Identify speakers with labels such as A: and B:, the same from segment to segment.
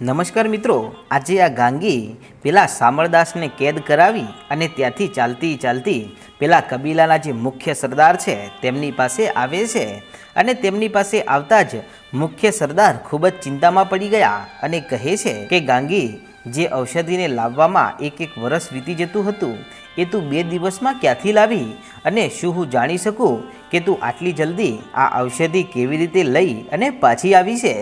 A: નમસ્કાર મિત્રો, આજે આ ગાંગી પેલા સામળદાસને કેદ કરાવી અને ત્યાંથી ચાલતી ચાલતી પેલા કબીલાના જે મુખ્ય સરદાર છે, તેમની પાસે આવે છે અને તેમની પાસે આવતા જ મુખ્ય સરદાર ખૂબ જ ચિંતામાં પડી ગયા અને કહે છે કે, ગાંગી, જે ઔષધિને લાવવામાં એક એક વર્ષ વીતી જતું હતું, એ તું બે દિવસમાં ક્યાંથી લાવી? અને શું હું જાણી શકું કે તું આટલી જલ્દી આ ઔષધિ કેવી રીતે લઈ અને પાછી આવી છે?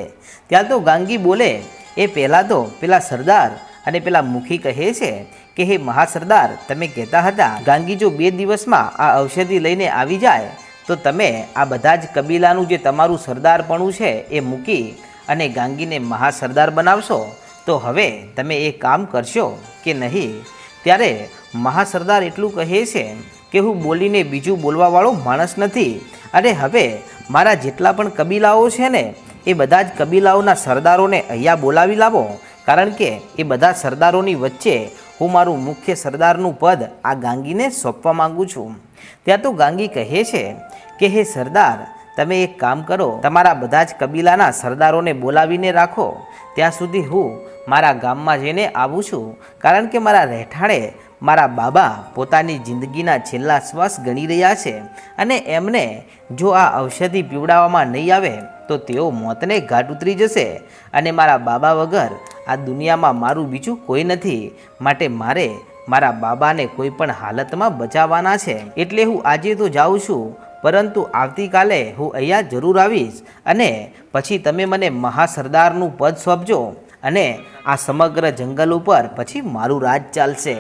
A: ત્યાં તો ગાંગી બોલે એ પહેલાં તો પેલા સરદાર અને પેલા મુખી કહે છે કે, હે મહાસરદાર, તમે કહેતા હતા, ગાંગી જો બે દિવસમાં આ ઔષધિ લઈને આવી જાય, તો તમે આ બધા જ કબીલાનું જે તમારું સરદારપણું છે એ મૂકી અને ગાંગીને મહાસરદાર બનાવશો. તો હવે તમે એ કામ કરશો કે નહીં? ત્યારે મહાસરદાર એટલું કહે છે કે, હું બોલીને બીજું બોલવાવાળો માણસ નથી. અને હવે મારા જેટલા પણ કબીલાઓ છે ને એ બધા જ કબીલાઓના સરદારોને અહીંયા બોલાવી લાવો. કારણ કે એ બધા સરદારોની વચ્ચે હું મારું મુખ્ય સરદારનું પદ આ ગાંગીને સોંપવા માંગુ છું. ત્યાં તો ગાંગી કહે છે કે, હે સરદાર, તમે એક કામ કરો. તમારા બધા જ કબીલાના સરદારોને બોલાવીને રાખો. ત્યાં સુધી હું મારા ગામમાં જઈને આવું છું. કારણ કે મારા રહેઠાણે મારા બાબા પોતાની જિંદગીના છેલ્લા શ્વાસ ગણી રહ્યા છે અને એમને જો આ ઔષધિ પીવડાવવામાં નહીં આવે, તો તેઓ મોતને ઘાટ ઉતરી જશે અને મારા બાબા વગર આ દુનિયામાં મારું બીજું કોઈ નથી. માટે મારે મારા બાબાને કોઈ પણ હાલતમાં બચાવવાના છે. એટલે હું આજે તો જાઉં છું, પરંતુ આવતીકાલે હું અહીંયા જરૂર આવીશ અને પછી તમે મને મહાસરદારનું પદ સોંપજો અને આ સમગ્ર જંગલ ઉપર પછી મારું રાજ ચાલશે.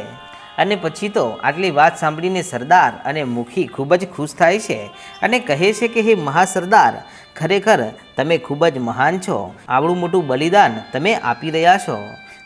A: અને પછી તો આટલી વાત સાંભળીને સરદાર અને મુખી ખૂબ જ ખુશ થાય છે અને કહે છે કે, હે મહાસરદાર, ખરેખર તમે ખૂબ જ મહાન છો. આવડું મોટું બલિદાન તમે આપી રહ્યા છો.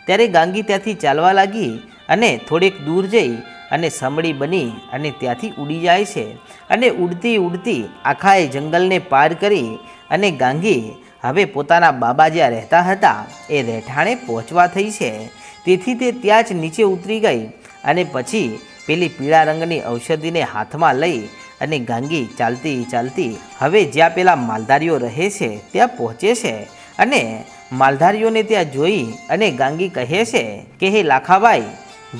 A: ત્યારે ગાંગી ત્યાંથી ચાલવા લાગી અને થોડેક દૂર જઈ અને સમડી બની અને ત્યાંથી ઉડી જાય છે. અને ઉડતી ઉડતી આખા એ જંગલને પાર કરી અને ગાંગી હવે પોતાના બાબા જ્યાં રહેતા હતા એ રહેઠાણે પહોંચવા થઈ છે. તેથી તે ત્યાં જ નીચે ઉતરી ગઈ અને પછી પેલી પીળા રંગની ઔષધિને હાથમાં લઈ અને ગાંગી ચાલતી ચાલતી હવે જ્યાં પેલા માલધારીઓ રહે છે, ત્યાં પહોંચે છે. અને માલધારીઓને ત્યાં જોઈ અને ગાંગી કહે છે કે, હે લાખાભાઈ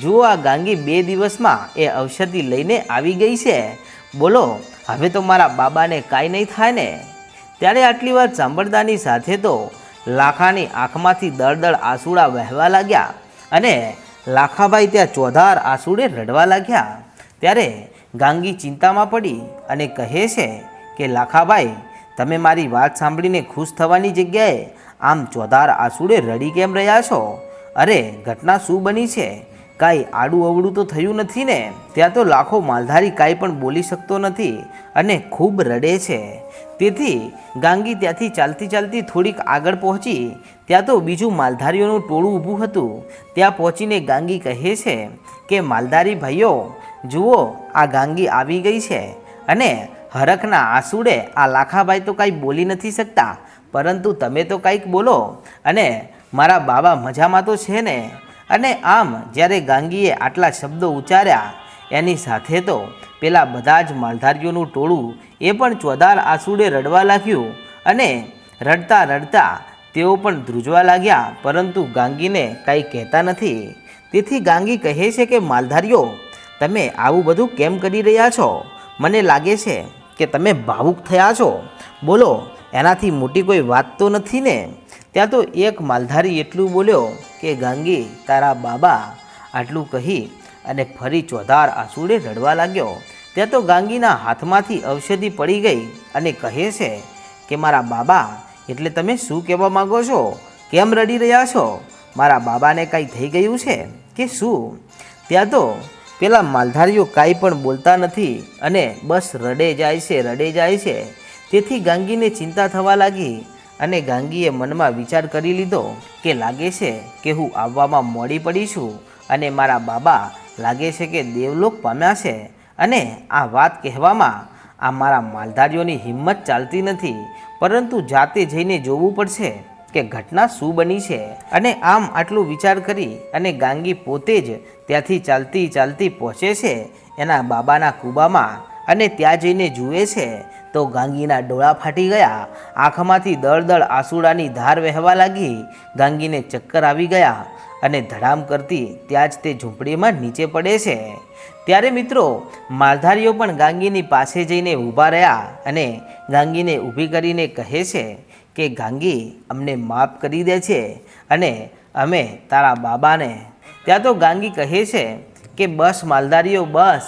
A: જુઓ આ ગાંગી બે દિવસમાં એ ઔષધિ લઈને આવી ગઈ છે. બોલો, હવે તો મારા બાબાને કાંઈ નહીં થાય ને? ત્યારે આટલી વાત સાંભળતાની સાથે તો લાખાની આંખમાંથી દળદળ આંસુડા વહેવા લાગ્યા અને લાખાભાઈ ત્યાં ચોધાર આંસુડે રડવા લાગ્યા. ત્યારે ગાંગી ચિંતામાં પડી અને કહે છે કે લાખાભાઈ તમે મારી વાત સાંભળીને ખુશ થવાની જગ્યાએ આમ ચોધાર આંસુડે રડી કેમ રહ્યા છો? અરે, ઘટના શું બની છે? કાંઈ આડું અવળું તો થયું નથી ને? ત્યાં તો લાખો માલધારી કાંઈ પણ બોલી શકતો નથી અને ખૂબ રડે છે. તેથી ગાંગી ત્યાંથી ચાલતી ચાલતી થોડીક આગળ પહોંચી. ત્યાં તો બીજું માલધારીઓનું ટોળું ઊભું હતું. ત્યાં પહોંચીને ગાંગી કહે છે કે, માલધારી ભાઈઓ, જુઓ, આ ગાંગી આવી ગઈ છે અને હરખના આંસુડે આ લાખાભાઈ તો કાંઈ બોલી નથી શકતા. પરંતુ તમે તો કાંઈક બોલો અને મારા બાબા મજામાં તો છે ને? અને આમ જ્યારે ગાંગીએ આટલા શબ્દો ઉચ્ચાર્યા, એની સાથે તો પેલા બધા જ માલધારીઓનું ટોળું એ પણ ચોદાર આંસુડે રડવા લાગ્યું અને રડતા રડતા તેઓ પણ ધ્રુજવા લાગ્યા, પરંતુ ગાંગીને કાંઈ કહેતા નથી. તેથી ગાંગી કહે છે કે, માલધારીઓ, તમે આવું બધું કેમ કરી રહ્યા છો? મને લાગે છે કે તમે ભાવુક થયા છો. બોલો, એનાથી મોટી કોઈ વાત તો નથી ને? ત્યાં તો એક માલધારી એટલું બોલ્યો કે, ગાંગી, તારા બાબા આટલું કહી અને ફરી ચોધાર આંસુડે રડવા લાગ્યો. ત્યાં તો ગાંગીના હાથમાંથી ઔષધિ પડી ગઈ અને કહે છે કે, મારા બાબા, એટલે તમે શું કહેવા માગો છો? કેમ રડી રહ્યા છો? મારા બાબાને કાંઈ થઈ ગયું છે કે શું? ત્યાં તો પેલા માલધારીઓ કાંઈ પણ બોલતા નથી અને બસ રડે જાય છે, રડે જાય છે. તેથી ગાંગીને ચિંતા થવા લાગી અને ગાંગીએ મનમાં વિચાર કરી લીધો કે લાગે છે કે હું આવવામાં મોડી પડી છું અને મારા બાબા લાગે છે કે દેવલોક પામ્યા છે. અને આ વાત કહેવામાં આ મારા માલધારીઓની હિંમત ચાલતી નથી. પરંતુ જાતે જઈને જોવું પડશે કે ઘટના શું બની છે. અને આમ આટલું વિચાર કરી અને ગાંગી પોતે જ ત્યાંથી ચાલતી ચાલતી પહોંચે છે એના બાબાના કૂબામાં અને ત્યાં જઈને જુએ છે, તો ગાંગીના ડોળા ફાટી ગયા. આંખમાંથી દળદળ આંસુડાની ધાર વહેવા લાગી. ગાંગીને ચક્કર આવી ગયા અને ધડામ કરતી ત્યાં જ તે ઝૂંપડીમાં નીચે પડે છે. ત્યારે મિત્રો, માલધારીઓ પણ ગાંગીની પાસે જઈને ઊભા રહ્યા અને ગાંગીને ઊભી કરીને કહે છે કે, ગાંગી, અમને માફ કરી દે છે અને અમે તારા બાબાને. ત્યાં તો ગાંગી કહે છે કે, બસ માલધારીઓ, બસ.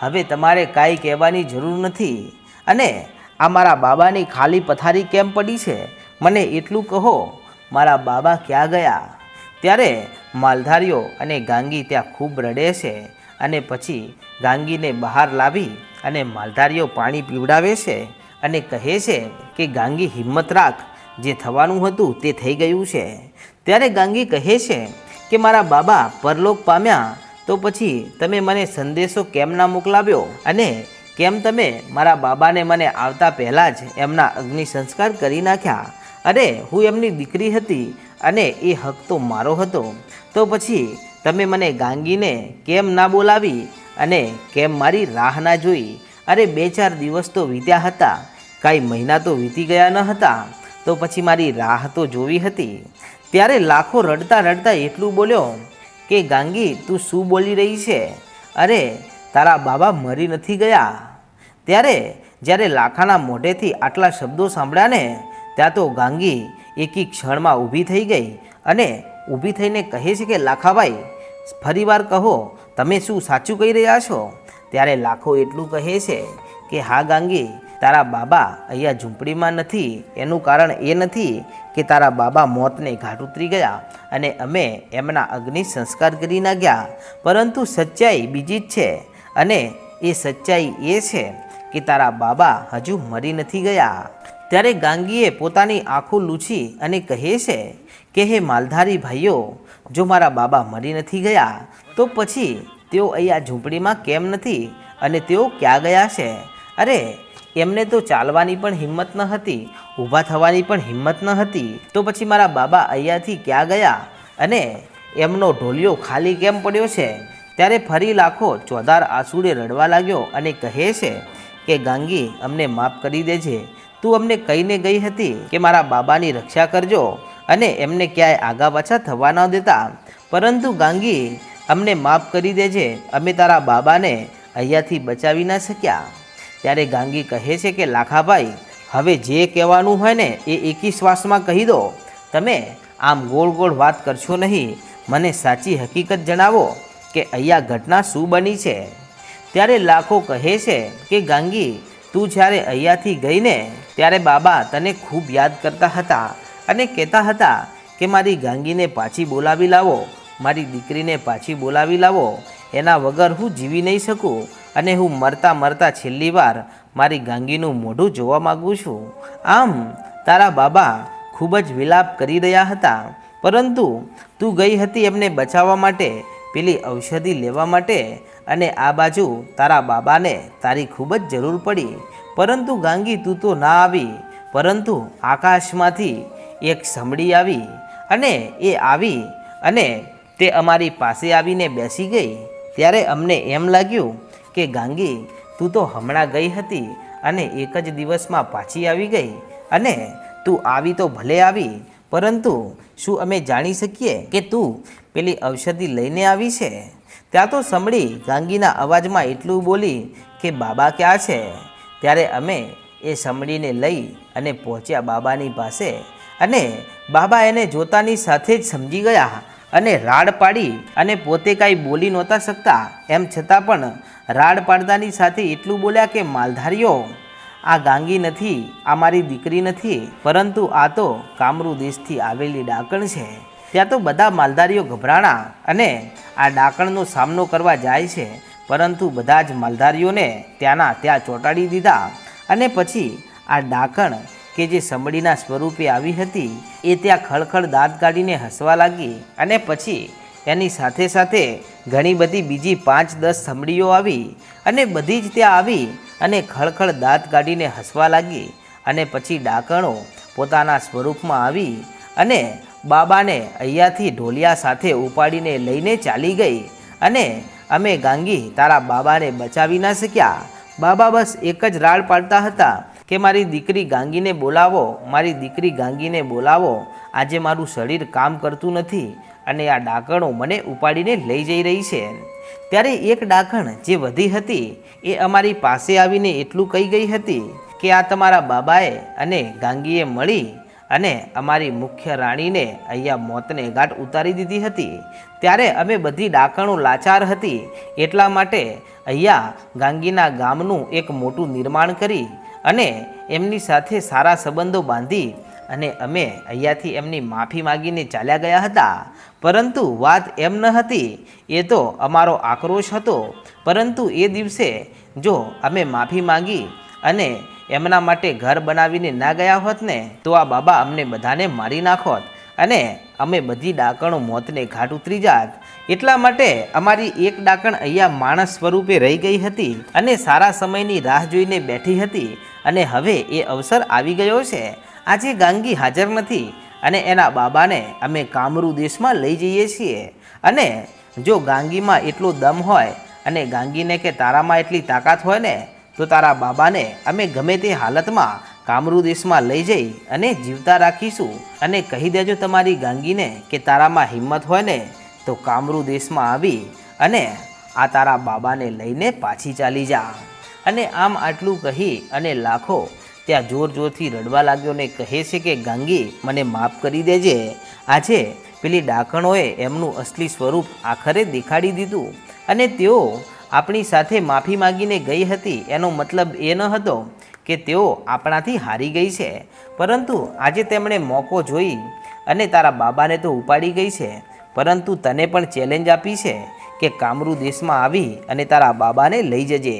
A: હવે તમારે કાંઈ કહેવાની જરૂર નથી. અને આ મારા બાબાની ખાલી પથારી કેમ પડી છે? મને એટલું કહો. મારા બાબા ક્યાં ગયા? ત્યારે માલધારીઓ અને ગાંગી ત્યાં ખૂબ રડે છે અને પછી ગાંગીને બહાર લાવી અને માલધારીઓ પાણી પીવડાવે છે અને કહે છે કે, ગાંગી, હિંમત રાખ. જે થવાનું હતું તે થઈ ગયું છે. ત્યારે ગાંગી કહે છે કે, મારા બાબા પરલોક પામ્યા તો પછી તમે મને સંદેશો કેમ ના મોકલાવ્યો? અને કેમ તમે મારા બાબાને મને આવતા પહેલાં જ એમના અગ્નિ સંસ્કાર કરી નાખ્યા? અરે, હું એમની દીકરી હતી અને એ હક તો મારો હતો. તો પછી તમે મને ગાંગીને કેમ ના બોલાવી અને કેમ મારી રાહ ના જોઈ? અરે, બે ચાર દિવસ તો વીત્યા હતા. કાંઈ મહિના તો વીતી ગયા ન હતા. તો પછી મારી રાહ તો જોવી હતી. ત્યારે લાખો રડતા રડતા એટલું બોલ્યો કે ગાંગી, તું શું બોલી રહી છે? અરે, તારા બાબા મરી નથી ગયા. ત્યારે જ્યારે લાખાના મોઢેથી આટલા શબ્દો સાંભળ્યા ને, ત્યાં તો ગાંગી એકી ક્ષણમાં ઊભી થઈ ગઈ અને ઊભી થઈને કહે છે કે, લાખાભાઈ, ફરીવાર કહો, તમે શું સાચું કહી રહ્યા છો? ત્યારે લાખો એટલું કહે છે કે, હા ગાંગી, તારા બાબા અહીંયા ઝૂંપડીમાં નથી, એનું કારણ એ નથી કે તારા બાબા મોતને ઘાટ ઉતરી ગયા અને અમે એમના અગ્નિ સંસ્કાર કરી નાખ્યા પરંતુ સચ્ચાઈ બીજી જ છે અને એ સચ્ચાઈ એ છે કે તારા બાબા હજુ મરી નથી ગયા. ત્યારે ગાંગીએ પોતાની આંખો લૂછી અને કહે છે કે, હે માલધારી ભાઈઓ, જો મારા બાબા મરી નથી ગયા, તો પછી તેઓ અહીંયા ઝૂંપડીમાં કેમ નથી અને તેઓ ક્યાં ગયા છે? અરે એમને તો ચાલવાની પણ હિંમત ન હતી, ઊભા થવાની પણ હિંમત ન હતી. તો પછી મારા બાબા અહીંયાથી ક્યાં ગયા? અને એમનો ઢોલિયો ખાલી કેમ પડ્યો છે? ત્યારે ફરી લાખો ચોધાર આંસુડે રડવા લાગ્યો અને કહે છે કે, ગાંગી, અમને માફ કરી દેજે. તું અમને કહીને ગઈ હતી કે મારા બાબાની રક્ષા કરજો અને એમને ક્યાંય આગા પાછા થવા ન દેતા. પરંતુ ગાંગી, અમને માફ કરી દેજે. અમે તારા બાબાને અહીંયાથી બચાવી ના શક્યા. ત્યારે ગાંગી કહે છે કે લાખાભાઈ હવે જે કહેવાનું હોય ને એ એકી શ્વાસમાં કહી દો. તમે આમ ગોળ ગોળ વાત કરશો નહીં. મને સાચી હકીકત જણાવો કે અહીંયા ઘટના શું બની છે. ત્યારે લાખો કહે છે કે, ગાંગી, તું જ્યારે અહીંયાથી ગઈને ત્યારે બાબા તને ખૂબ યાદ કરતા હતા અને કહેતા હતા કે, મારી ગાંગીને પાછી બોલાવી લાવો. મારી દીકરીને પાછી બોલાવી લાવો. એના વગર હું જીવી નહીં શકું. અને હું મરતા મરતા છેલ્લી વાર મારી ગાંગીનું મોઢું જોવા માગું છું. આમ, તારા બાબા ખૂબ જ વિલાપ કરી રહ્યા હતા. પરંતુ તું ગઈ હતી એમને બચાવવા માટે, પેલી ઔષધિ લેવા માટે અને આ બાજુ તારા બાબાને તારી ખૂબ જ જરૂર પડી. પરંતુ ગાંગી તું તો ના આવી, પરંતુ આકાશમાંથી એક સમડી આવી અને એ આવી અને તે અમારી પાસે આવીને બેસી ગઈ. ત્યારે અમને એમ લાગ્યું કે ગાંગી, તું તો હમણાં ગઈ હતી અને એક જ દિવસમાં પાછી આવી ગઈ અને તું આવી તો ભલે આવી, પરંતુ શું અમે જાણી શકીએ કે તું પેલી ઔષધિ લઈને આવી છે? ત્યાં તો સંભળી ગાંગીના અવાજમાં એટલું બોલી કે બાબા ક્યાં છે? ત્યારે અમે એ સંભળીને લઈ અને પહોંચ્યા બાબાની પાસે અને બાબા એને જોતાની સાથે જ સમજી ગયા અને રાડ પાડી અને પોતે કાંઈ બોલી નહોતા શકતા. એમ છતાં પણ રાડ પાડતાની સાથે એટલું બોલ્યા કે, માલધારીઓ, આ ગાંગી નથી, આ મારી દીકરી નથી, પરંતુ આ તો કામરૂ દેશથી આવેલી ડાકણ છે. ત્યાં તો બધા માલધારીઓ ગભરાણા અને આ ડાકણનો સામનો કરવા જાય છે. પરંતુ બધા જ માલધારીઓને ત્યાંના ત્યાં ચોંટાડી દીધા. અને પછી આ ડાકણ કે જે સમડીના સ્વરૂપે આવી હતી, એ ત્યાં ખળખળ દાંત કાઢીને હસવા લાગી. અને પછી એની સાથે સાથે ઘણી બધી બીજી પાંચ દસ સમડીઓ આવી અને બધી જ ત્યાં આવી અને ખળખળ દાંત કાઢીને હસવા લાગી અને પછી ડાકણો પોતાના સ્વરૂપમાં આવી અને બાબાને અહીંયાથી ઢોલિયા સાથે ઉપાડીને લઈને ચાલી ગઈ અને અમે ગાંગી તારા બાબાને બચાવી ના શક્યા. બાબા બસ એક જ રાડ પાડતા હતા કે મારી દીકરી ગાંગીને બોલાવો, મારી દીકરી ગાંગીને બોલાવો. આજે મારું શરીર કામ કરતું નથી. અને આ ડાકણો મને ઉપાડીને લઈ જઈ રહી છે. ત્યારે એક ડાકણ જે વધી હતી, એ અમારી પાસે આવીને એટલું કહી ગઈ હતી કે આ તમારા બાબાએ અને ગાંગીએ મળી અને અમારી મુખ્ય રાણીને અહીંયા મોતને ગાંઠ ઉતારી દીધી હતી. ત્યારે અમે બધી ડાકણો લાચાર હતી, એટલા માટે અહીંયા ગાંગીના ગામનું એક મોટું નિર્માણ કરી અને એમની સાથે સારા સંબંધો બાંધી અને અમે અહીંયાથી એમની માફી માગીને ચાલ્યા ગયા હતા. પરંતુ વાત એમ ન હતી, એ તો અમારો આક્રોશ હતો. પરંતુ એ દિવસે જો અમે માફી માંગી અને એમના માટે ઘર બનાવીને ના ગયા હોત ને, તો આ બાબા અમને બધાને મારી નાખોત અને અમે બધી ડાકણો મોતને ઘાટ ઉતરી જાત. એટલા માટે અમારી એક ડાકણ અહીંયા માણસ સ્વરૂપે રહી ગઈ હતી અને સારા સમયની રાહ જોઈને બેઠી હતી અને હવે એ અવસર આવી ગયો છે. આજે ગાંગી હાજર નથી અને એના બાબાને અમે કામરૂ દેશમાં લઈ જઈએ છીએ. અને જો ગાંગીમાં એટલો દમ હોય અને ગાંગીને કે તારામાં એટલી તાકાત હોય ને, તો તારા બાબાને અમે ગમે તે હાલતમાં કામરૂ દેશમાં લઈ જઈ અને જીવતા રાખીશું. અને કહી દેજો તમારી ગાંગીને કે તારામાં હિંમત હોય ને, તો કામરૂ દેશમાં આવી અને આ તારા બાબાને લઈને પાછી ચાલી જા. અને આમ આટલું કહી અને લાખો ત્યાં જોર જોરથી રડવા લાગ્યો ને કહે છે કે, ગાંગી, મને માફ કરી દેજે. આજે પેલી ડાકણોએ એમનું અસલી સ્વરૂપ આખરે દેખાડી દીધું અને તેઓ આપણી સાથે માફી માગીને ગઈ હતી. એનો મતલબ એ ન હતો કે તેઓ આપણાથી હારી ગઈ છે. પરંતુ આજે તેમણે મોકો જોઈ અને તારા બાબાને તો ઉપાડી ગઈ છે. પરંતુ તને પણ ચેલેન્જ આપી છે કે કામરૂ દેશમાં આવી અને તારા બાબાને લઈ જજે.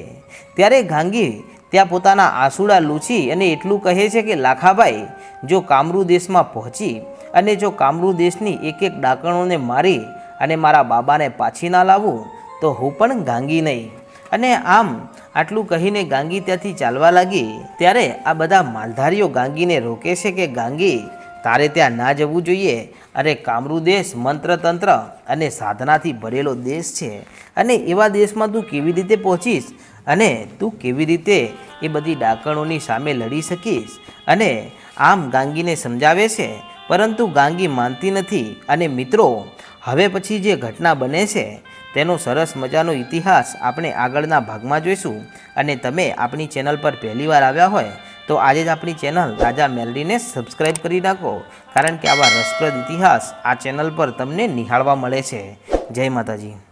A: ત્યારે ગાંગી ત્યાં પોતાના આંસુડા લૂછી અને એટલું કહે છે કે લાખાભાઈ જો કામરૂ દેશમાં પહોંચી અને જો કામરૂ દેશની એક એક ડાકણોને મારી અને મારા બાબાને પાછી ના લાવું, તો હું પણ ગાંગી નહીં. અને આમ આટલું કહીને ગાંગી ત્યાંથી ચાલવા લાગી. ત્યારે આ બધા માલધારીઓ ગાંગીને રોકે છે કે, ગાંગી, તારે ત્યાં ના જવું જોઈએ. અરે, કામરૂ દેશ મંત્રતંત્ર અને સાધનાથી ભરેલો દેશ છે. અને એવા દેશમાં તું કેવી રીતે પહોંચીશ? અને તું કેવી રીતે એ બધી ડાકણોની સામે લડી શકીશ? અને આમ ગાંગીને સમજાવે છે, પરંતુ ગાંગી માનતી નથી. અને મિત્રો, હવે પછી જે ઘટના બને છે, તેનો સરસ મજાનો ઇતિહાસ આપણે આગળના ભાગમાં જોઈશું. અને તમે આપણી ચેનલ પર પહેલીવાર આવ્યા હોય, તો આજે જ આપણી ચેનલ રાજા મેલડીને સબસ્ક્રાઈબ કરી નાખો, કારણ કે આવા રસપ્રદ ઇતિહાસ આ ચેનલ પર તમને નિહાળવા મળે છે. જય માતાજી.